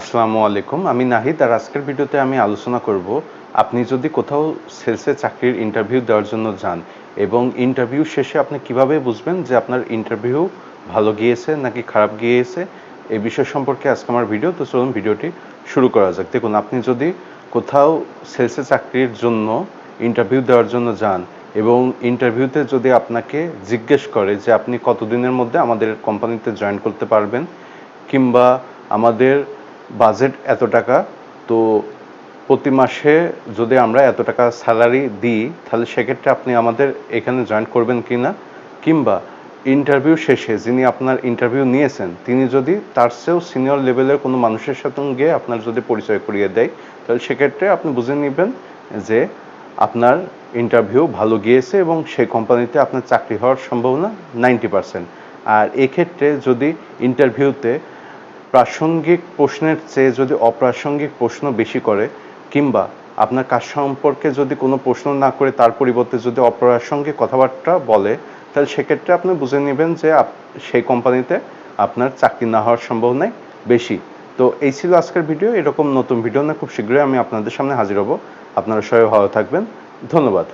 আসসালামু আলাইকুম। আমি নাহিদ আর আজকের ভিডিওতে আমি আলোচনা করব, আপনি যদি কোথাও সেলসে চাকরির ইন্টারভিউ দেওয়ার জন্য যান এবং ইন্টারভিউ শেষে আপনি কীভাবে বুঝবেন যে আপনার ইন্টারভিউ ভালো গিয়েছে নাকি খারাপ গিয়েছে, এই বিষয় সম্পর্কে আজকে আমার ভিডিও। তো চলুন ভিডিওটি শুরু করা যাক। দেখুন, আপনি যদি কোথাও সেলসে চাকরির জন্য ইন্টারভিউ দেওয়ার জন্য যান এবং ইন্টারভিউতে যদি আপনাকে জিজ্ঞেস করে যে আপনি কতদিনের মধ্যে আমাদের কোম্পানিতে জয়েন করতে পারবেন কিংবা আমাদের বাজেট এত টাকা, তো প্রতি মাসে যদি আমরা এত টাকা স্যালারি দিই, তাহলে সেক্ষেত্রে আপনি আমাদের এখানে জয়েন করবেন কি না কিংবা ইন্টারভিউ শেষে যিনি আপনার ইন্টারভিউ নিয়েছেন, তিনি যদি তার চেয়েও সিনিয়র লেভেলের কোনো মানুষের সাথে গিয়ে আপনার যদি পরিচয় করিয়ে দেয়, তাহলে সেক্ষেত্রে আপনি বুঝে নেবেন যে আপনার ইন্টারভিউ ভালো গিয়েছে এবং সেই কোম্পানিতে আপনার চাকরি হওয়ার সম্ভাবনা নাইনটি পার্সেন্ট আর এক্ষেত্রে যদি ইন্টারভিউতে প্রাসঙ্গিক প্রশ্নের চেয়ে যদি অপ্রাসঙ্গিক প্রশ্ন বেশি করে, কিংবা আপনার কাজ সম্পর্কে যদি কোনো প্রশ্ন না করে তার পরিবর্তে যদি অপ্রাসঙ্গিক কথাবার্তা বলে, তাহলে সেক্ষেত্রে আপনি বুঝে নেবেন যে সেই কোম্পানিতে আপনার চাকরি না হওয়ার সম্ভাবনাই বেশি। তো এই ছিল আজকের ভিডিও। এরকম নতুন ভিডিও না খুব শীঘ্রই আমি আপনাদের সামনে হাজির হব। আপনারা সবাই ভালো থাকবেন। ধন্যবাদ।